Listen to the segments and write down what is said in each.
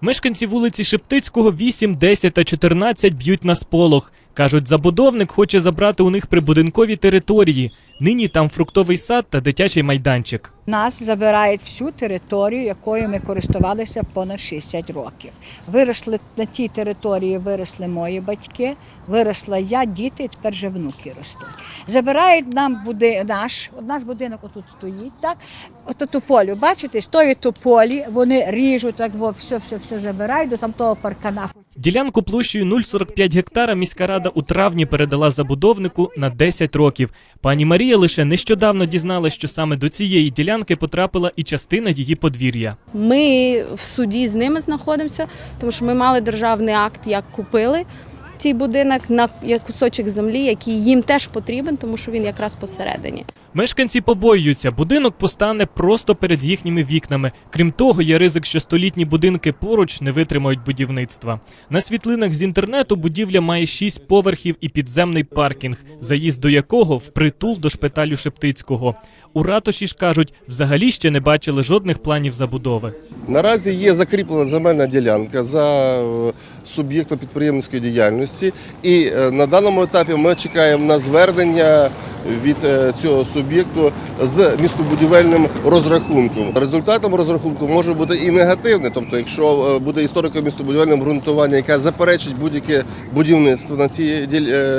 Мешканці вулиці Шептицького 8, 10 та 14 б'ють на сполох. Кажуть, забудовник хоче забрати у них прибудинкові території. Нині там фруктовий сад та дитячий майданчик. Нас забирають всю територію, якою ми користувалися понад 60 років. Виросли на тій території, виросли мої батьки, виросла я, діти, і тепер вже внуки ростуть. Забирають нам буди, наш, наш будинок отут стоїть, так? Ото тополю, бачите, з тої тополі вони ріжуть, так, во, все, все, все забирають до там паркана. Ділянку площею 0,45 гектара міська рада у травні передала забудовнику на 10 років. Пані Марія лише нещодавно дізналась, що саме до цієї ділянки потрапила і частина її подвір'я. Ми в суді з ними знаходимося, тому що ми мали державний акт, як купили цей будинок на кусочок землі, який їм теж потрібен, тому що він якраз посередині. Мешканці побоюються, будинок постане просто перед їхніми вікнами. Крім того, є ризик, що столітні будинки поруч не витримають будівництва. На світлинах з інтернету будівля має шість поверхів і підземний паркінг, заїзд до якого впритул до шпиталю Шептицького. У ратуші ж кажуть, взагалі ще не бачили жодних планів забудови. Наразі є закріплена земельна ділянка за е, суб'єктом підприємницької діяльності, і е, на даному етапі ми чекаємо на звернення від е, цього суб'єкту з містобудівельним розрахунком. Результатом розрахунку може бути і негативне, тобто, якщо буде історико-містобудівельне ґрунтування, яке заперечить будь-яке будівництво на цій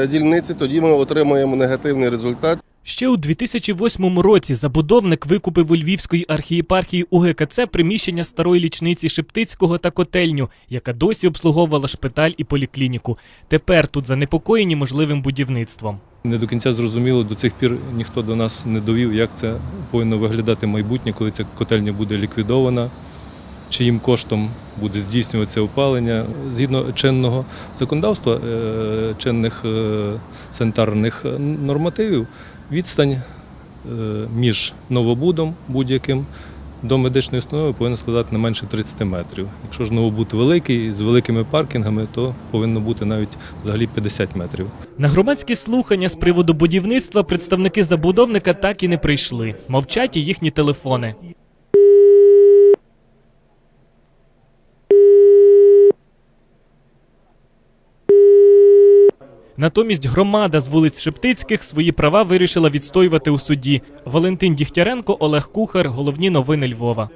дільниці, тоді ми отримаємо негативний результат. Ще у 2008 році забудовник викупив у Львівської архієпархії УГКЦ приміщення старої лічниці Шептицького та котельню, яка досі обслуговувала шпиталь і поліклініку. Тепер тут занепокоєні можливим будівництвом. Не до кінця зрозуміло, до цих пір ніхто до нас не довів, як це повинно виглядати майбутнє, коли ця котельня буде ліквідована, чиїм коштом буде здійснюватися опалення. Згідно чинного законодавства, е, чинних е, санітарних нормативів, відстань е, між новобудом будь-яким до медичної установи повинна складати не менше 30 метрів. Якщо ж новобуд великий з великими паркінгами, то повинно бути навіть взагалі 50 метрів. На громадські слухання з приводу будівництва представники забудовника так і не прийшли. Мовчать і їхні телефони. Натомість громада з вулиць Шептицьких свої права вирішила відстоювати у суді. Валентин Дігтяренко, Олег Кухар. Головні новини Львова.